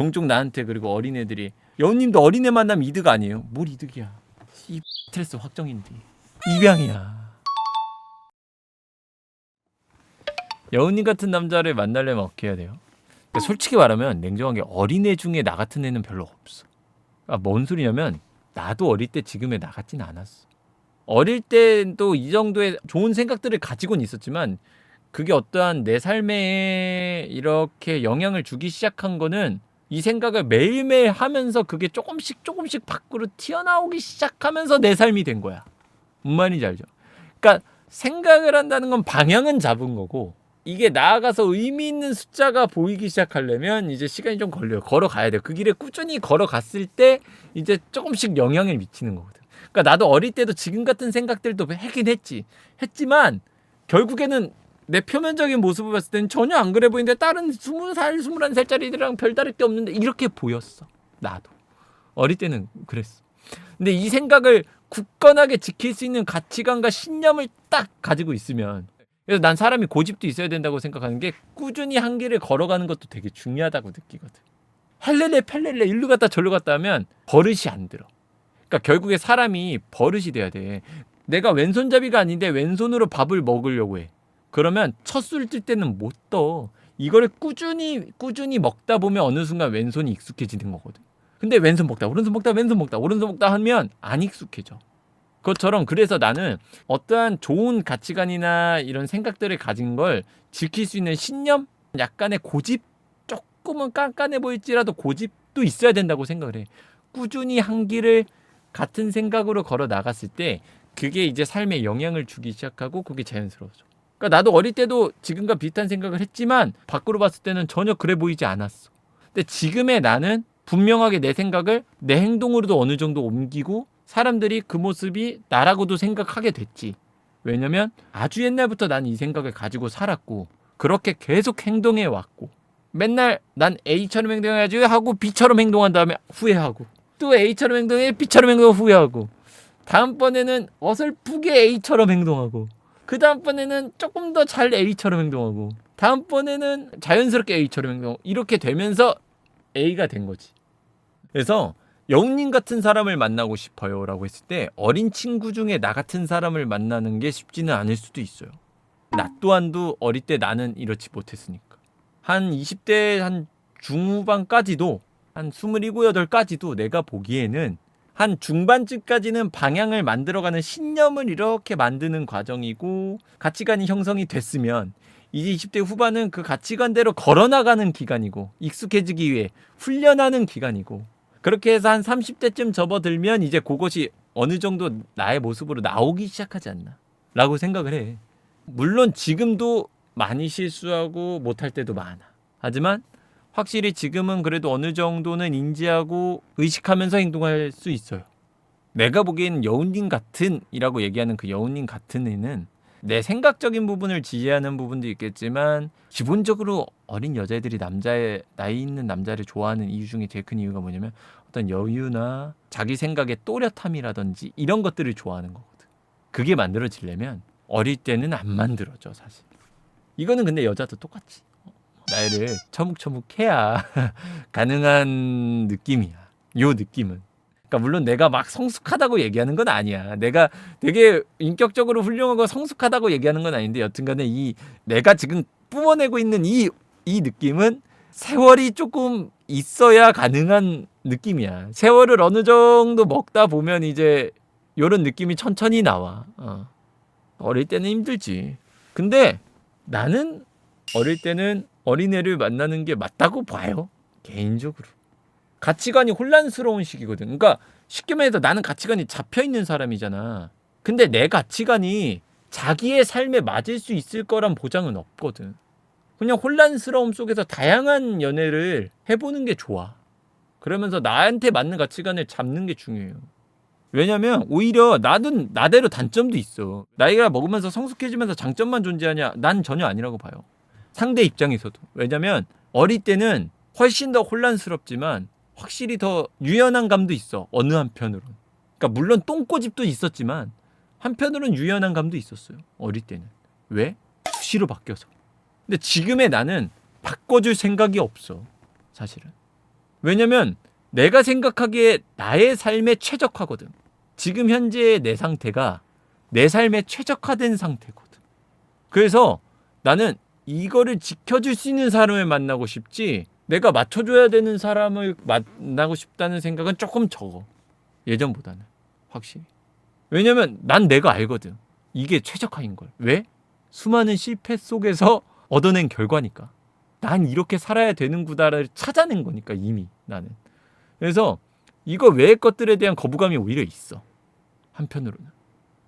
종종 나한테 그리고 어린애들이 여우님도 어린애 만나면 이득 아니에요? 뭘 이득이야? 이 스트레스 확정인데 입양이야. 여우님 같은 남자를 만나려면 어떻게 해야 돼요? 그러니까 솔직히 말하면 냉정하게 어린애 중에 나 같은 애는 별로 없어. 아, 뭔 소리냐면 나도 어릴 때 지금의 나 같진 않았어. 어릴 때도 이 정도의 좋은 생각들을 가지고는 있었지만 그게 어떠한 내 삶에 이렇게 영향을 주기 시작한 거는 이 생각을 매일매일 하면서 그게 조금씩 조금씩 밖으로 튀어나오기 시작하면서 내 삶이 된 거야. 뭔 말인지 알죠? 그러니까 생각을 한다는 건 방향은 잡은 거고 이게 나아가서 의미 있는 숫자가 보이기 시작하려면 이제 시간이 좀 걸려요. 걸어가야 돼요. 그 길에 꾸준히 걸어갔을 때 이제 조금씩 영향을 미치는 거거든. 그러니까 나도 어릴 때도 지금 같은 생각들도 하긴 했지. 했지만 결국에는 내 표면적인 모습을 봤을 때는 전혀 안 그래 보이는데 다른 스무 살, 스물한 살짜리들이랑 별다를 게 없는데 이렇게 보였어. 나도. 어릴 때는 그랬어. 근데 이 생각을 굳건하게 지킬 수 있는 가치관과 신념을 딱 가지고 있으면 그래서 난 사람이 고집도 있어야 된다고 생각하는 게 꾸준히 한 길을 걸어가는 것도 되게 중요하다고 느끼거든. 헬렐레 펠렐레 일로 갔다 절로 갔다 하면 버릇이 안 들어. 그러니까 결국에 사람이 버릇이 돼야 돼. 내가 왼손잡이가 아닌데 왼손으로 밥을 먹으려고 해. 그러면 첫 술 뜰 때는 못 떠. 이거를 꾸준히 꾸준히 먹다 보면 어느 순간 왼손이 익숙해지는 거거든. 근데 왼손 먹다 오른손 먹다 왼손 먹다 오른손 먹다 하면 안 익숙해져. 그것처럼 그래서 나는 어떠한 좋은 가치관이나 이런 생각들을 가진 걸 지킬 수 있는 신념, 약간의 고집, 조금은 깐깐해 보일지라도 고집도 있어야 된다고 생각을 해. 꾸준히 한 길을 같은 생각으로 걸어 나갔을 때 그게 이제 삶에 영향을 주기 시작하고 그게 자연스러워져. 그러니까 나도 어릴 때도 지금과 비슷한 생각을 했지만 밖으로 봤을 때는 전혀 그래 보이지 않았어. 근데 지금의 나는 분명하게 내 생각을 내 행동으로도 어느 정도 옮기고 사람들이 그 모습이 나라고도 생각하게 됐지. 왜냐면 아주 옛날부터 난 이 생각을 가지고 살았고 그렇게 계속 행동해 왔고 맨날 난 A처럼 행동해야지 하고 B처럼 행동한 다음에 후회하고 또 A처럼 행동해 B처럼 행동 후회하고 다음번에는 어설프게 A처럼 행동하고 그 다음번에는 조금 더 잘 A처럼 행동하고 다음번에는 자연스럽게 A처럼 행동 이렇게 되면서 A가 된 거지. 그래서 영님 같은 사람을 만나고 싶어요 라고 했을 때 어린 친구 중에 나 같은 사람을 만나는 게 쉽지는 않을 수도 있어요. 나 또한도 어릴 때 나는 이렇지 못했으니까. 한 20대 한 중후반까지도 한 27, 8까지도 내가 보기에는 한 중반쯤까지는 방향을 만들어가는 신념을 이렇게 만드는 과정이고 가치관이 형성이 됐으면 이제 20대 후반은 그 가치관대로 걸어나가는 기간이고 익숙해지기 위해 훈련하는 기간이고 그렇게 해서 한 30대쯤 접어들면 이제 그것이 어느 정도 나의 모습으로 나오기 시작하지 않나 라고 생각을 해. 물론 지금도 많이 실수하고 못할 때도 많아. 하지만 확실히 지금은 그래도 어느 정도는 인지하고 의식하면서 행동할 수 있어요 내가 보기엔 여운님 같은 이라고 얘기하는 그 여운님 같은 애는 내 생각적인 부분을 지지하는 부분도 있겠지만 기본적으로 어린 여자애들이 남자의 나이 있는 남자를 좋아하는 이유 중에 제일 큰 이유가 뭐냐면 어떤 여유나 자기 생각의 또렷함이라든지 이런 것들을 좋아하는 거거든. 그게 만들어지려면 어릴 때는 안 만들어져 사실. 이거는 근데 여자도 똑같이 나이를 처묵처묵 해야 가능한 느낌이야. 요 느낌은. 그러니까 물론 내가 막 성숙하다고 얘기하는 건 아니야. 내가 되게 인격적으로 훌륭하고 성숙하다고 얘기하는 건 아닌데 여튼간에 이 내가 지금 뿜어내고 있는 이이 느낌은 세월이 조금 있어야 가능한 느낌이야. 세월을 어느 정도 먹다 보면 이제 요런 느낌이 천천히 나와. 어. 어릴 때는 힘들지. 근데 나는 어릴 때는 어린애를 만나는 게 맞다고 봐요. 개인적으로. 가치관이 혼란스러운 시기거든. 그러니까 쉽게 말해서 나는 가치관이 잡혀 있는 사람이잖아. 근데 내 가치관이 자기의 삶에 맞을 수 있을 거란 보장은 없거든. 그냥 혼란스러움 속에서 다양한 연애를 해보는 게 좋아. 그러면서 나한테 맞는 가치관을 잡는 게 중요해요. 왜냐면 오히려 나는 나대로 단점도 있어. 나이가 먹으면서 성숙해지면서 장점만 존재하냐? 난 전혀 아니라고 봐요. 상대 입장에서도. 왜냐면 어릴 때는 훨씬 더 혼란스럽지만 확실히 더 유연한 감도 있어. 어느 한편으로는. 그러니까 물론 똥꼬집도 있었지만 한편으로는 유연한 감도 있었어요. 어릴 때는. 왜? 수시로 바뀌어서. 근데 지금의 나는 바꿔줄 생각이 없어. 사실은. 왜냐면 내가 생각하기에 나의 삶에 최적화거든. 지금 현재의 내 상태가 내 삶에 최적화된 상태거든. 그래서 나는 이거를 지켜줄 수 있는 사람을 만나고 싶지 내가 맞춰줘야 되는 사람을 만나고 싶다는 생각은 조금 적어. 예전보다는. 확실히. 왜냐면 난 내가 알거든. 이게 최적화인 걸. 왜? 수많은 실패 속에서 얻어낸 결과니까. 난 이렇게 살아야 되는구나를 찾아낸 거니까 이미 나는. 그래서 이거 외의 것들에 대한 거부감이 오히려 있어. 한편으로는.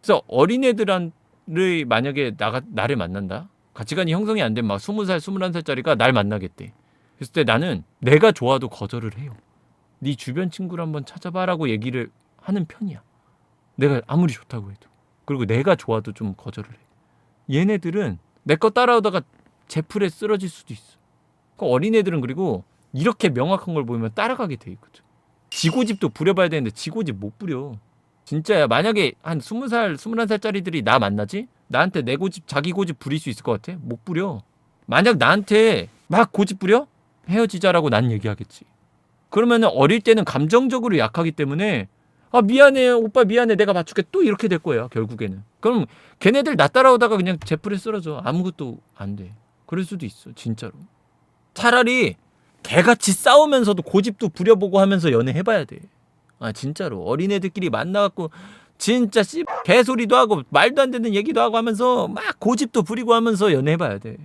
그래서 어린애들을 만약에 나가, 나를 만난다? 가치관이 형성이 안 된막 20살, 21살짜리가 날 만나겠대. 그랬을 때 나는 내가 좋아도 거절을 해요. 네 주변 친구를 한번 찾아봐라고 얘기를 하는 편이야. 내가 아무리 좋다고 해도. 그리고 내가 좋아도 좀 거절을 해. 얘네들은 내 거 따라오다가 제풀에 쓰러질 수도 있어. 그 어린애들은 그리고 이렇게 명확한 걸 보면 따라가게 돼 있거든. 지고집도 부려봐야 되는데 지고집 못 부려. 진짜야. 만약에 한 20살, 21살짜리들이 나 만나지? 나한테 내 고집, 자기 고집 부릴 수 있을 것 같아? 못 부려. 만약 나한테 막 고집 부려? 헤어지자라고 난 얘기하겠지. 그러면은 어릴 때는 감정적으로 약하기 때문에 아 미안해 오빠 미안해 내가 맞출게 또 이렇게 될 거야 결국에는. 그럼 걔네들 나 따라오다가 그냥 제풀에 쓰러져 아무것도 안 돼. 그럴 수도 있어 진짜로. 차라리 개같이 싸우면서도 고집도 부려보고 하면서 연애해봐야 돼. 아 진짜로 어린애들끼리 만나갖고 진짜 씨 개소리도 하고 말도 안 되는 얘기도 하고 하면서 막 고집도 부리고 하면서 연애해봐야 돼.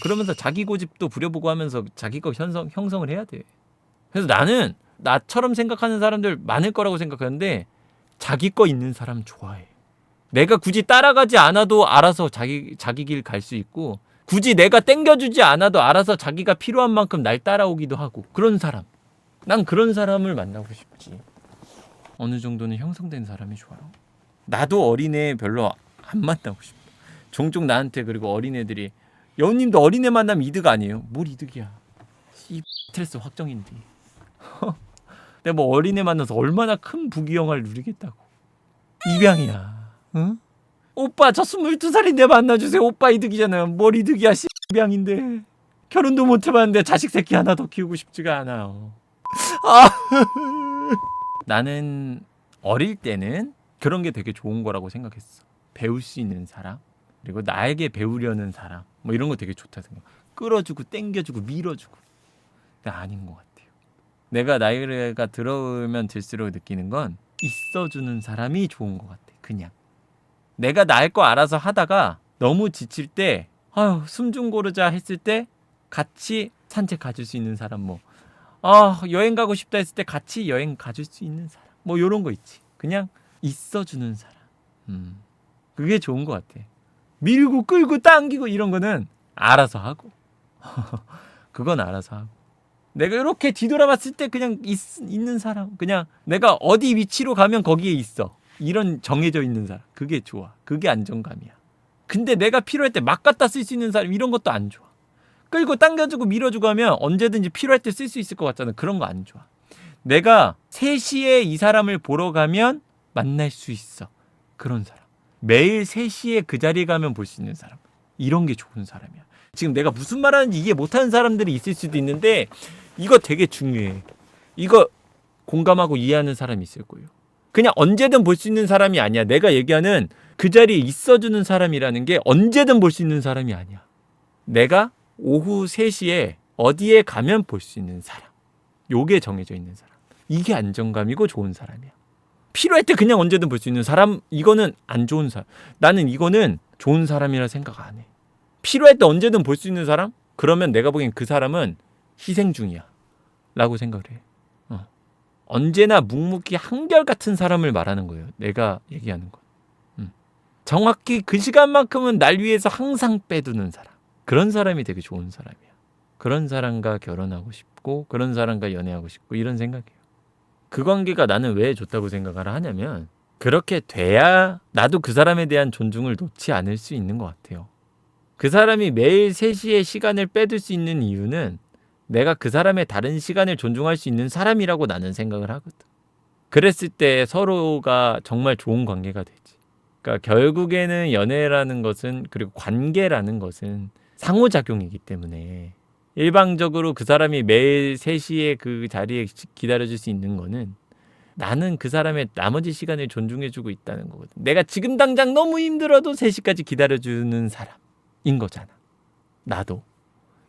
그러면서 자기 고집도 부려보고 하면서 자기 거 형성, 형성을 해야 돼. 그래서 나는 나처럼 생각하는 사람들 많을 거라고 생각하는데 자기 거 있는 사람 좋아해. 내가 굳이 따라가지 않아도 알아서 자기 자기 길 갈 수 있고 굳이 내가 땡겨주지 않아도 알아서 자기가 필요한 만큼 날 따라오기도 하고 그런 사람. 난 그런 사람을 만나고 싶지. 어느 정도는 형성된 사람이 좋아요. 나도 어린애 별로 안 만나고 싶어. 종종 나한테 그리고 어린애들이 여우님도 어린애 만나면 이득 아니에요? 뭘 이득이야? 씨 스트레스 확정인데. 내가 뭐 어린애 만나서 얼마나 큰 부귀영화를 누리겠다고. 입양이야. 응? 오빠 저 22살인데 만나주세요. 오빠 이득이잖아요. 뭘 이득이야 씨 입양인데. 결혼도 못 해봤는데 자식 새끼 하나 더 키우고 싶지가 않아요. 아. 나는 어릴 때는 그런 게 되게 좋은 거라고 생각했어. 배울 수 있는 사람, 그리고 나에게 배우려는 사람, 뭐 이런 거 되게 좋다 생각. 끌어주고 땡겨주고 밀어주고. 근데 아닌 것 같아요. 내가 나이가 들어오면 들수록 느끼는 건 있어주는 사람이 좋은 것 같아. 그냥 내가 나을 거 알아서 하다가 너무 지칠 때, 아유 숨좀 고르자 했을 때 같이 산책 가줄 수 있는 사람 뭐. 아 여행 가고 싶다 했을 때 같이 여행 가줄 수 있는 사람. 뭐 요런 거 있지. 그냥 있어주는 사람. 음. 그게 좋은 것 같아. 밀고 끌고 당기고 이런 거는 알아서 하고. 그건 알아서 하고. 내가 이렇게 뒤돌아봤을 때 그냥 있, 있는 사람. 그냥 내가 어디 위치로 가면 거기에 있어. 이런 정해져 있는 사람. 그게 좋아. 그게 안정감이야. 근데 내가 필요할 때 막 갖다 쓸 수 있는 사람 이런 것도 안 좋아 끌고 당겨주고 밀어주고 하면 언제든지 필요할 때 쓸 수 있을 것 같잖아. 그런 거 안 좋아. 내가 3시에 이 사람을 보러 가면 만날 수 있어. 그런 사람. 매일 3시에 그 자리에 가면 볼 수 있는 사람. 이런 게 좋은 사람이야. 지금 내가 무슨 말 하는지 이해 못하는 사람들이 있을 수도 있는데 이거 되게 중요해. 이거 공감하고 이해하는 사람이 있을 거예요. 그냥 언제든 볼 수 있는 사람이 아니야. 내가 얘기하는 그 자리에 있어주는 사람이라는 게 언제든 볼 수 있는 사람이 아니야. 내가 오후 3시에 어디에 가면 볼 수 있는 사람. 요게 정해져 있는 사람. 이게 안정감이고 좋은 사람이야. 필요할 때 그냥 언제든 볼 수 있는 사람, 이거는 안 좋은 사람. 나는 이거는 좋은 사람이라 생각 안 해. 필요할 때 언제든 볼 수 있는 사람? 그러면 내가 보기엔 그 사람은 희생 중이야. 라고 생각을 해. 어. 언제나 묵묵히 한결같은 사람을 말하는 거예요. 내가 얘기하는 건. 음. 정확히 그 시간만큼은 날 위해서 항상 빼두는 사람. 그런 사람이 되게 좋은 사람이야. 그런 사람과 결혼하고 싶고 그런 사람과 연애하고 싶고 이런 생각이에요. 그 관계가 나는 왜 좋다고 생각을 하냐면 그렇게 돼야 나도 그 사람에 대한 존중을 놓지 않을 수 있는 것 같아요. 그 사람이 매일 3시에 시간을 빼둘 수 있는 이유는 내가 그 사람의 다른 시간을 존중할 수 있는 사람이라고 나는 생각을 하거든. 그랬을 때 서로가 정말 좋은 관계가 되지. 그러니까 결국에는 연애라는 것은 그리고 관계라는 것은 상호작용이기 때문에 일방적으로 그 사람이 매일 3시에 그 자리에 기다려줄 수 있는 거는 나는 그 사람의 나머지 시간을 존중해주고 있다는 거거든. 내가 지금 당장 너무 힘들어도 3시까지 기다려주는 사람인 거잖아. 나도.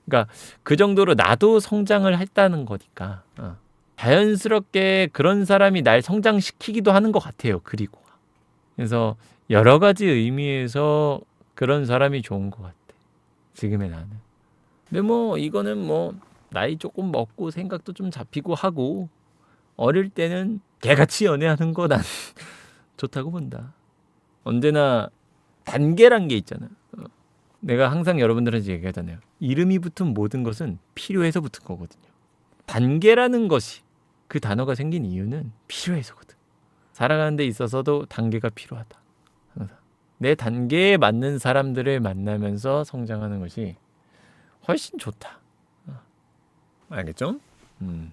그러니까 그 정도로 나도 성장을 했다는 거니까 어. 자연스럽게 그런 사람이 날 성장시키기도 하는 것 같아요. 그리고 그래서 여러 가지 의미에서 그런 사람이 좋은 것 같아. 지금의 나는. 근데 뭐 이거는 뭐 나이 조금 먹고 생각도 좀 잡히고 하고 어릴 때는 개같이 연애하는 거 난 좋다고 본다. 언제나 단계란 게 있잖아. 어. 내가 항상 여러분들한테 얘기하잖아요. 이름이 붙은 모든 것은 필요해서 붙은 거거든요. 단계라는 것이 그 단어가 생긴 이유는 필요해서거든. 살아가는 데 있어서도 단계가 필요하다. 내 단계에 맞는 사람들을 만나면서 성장하는 것이 훨씬 좋다. 어. 알겠죠? 음.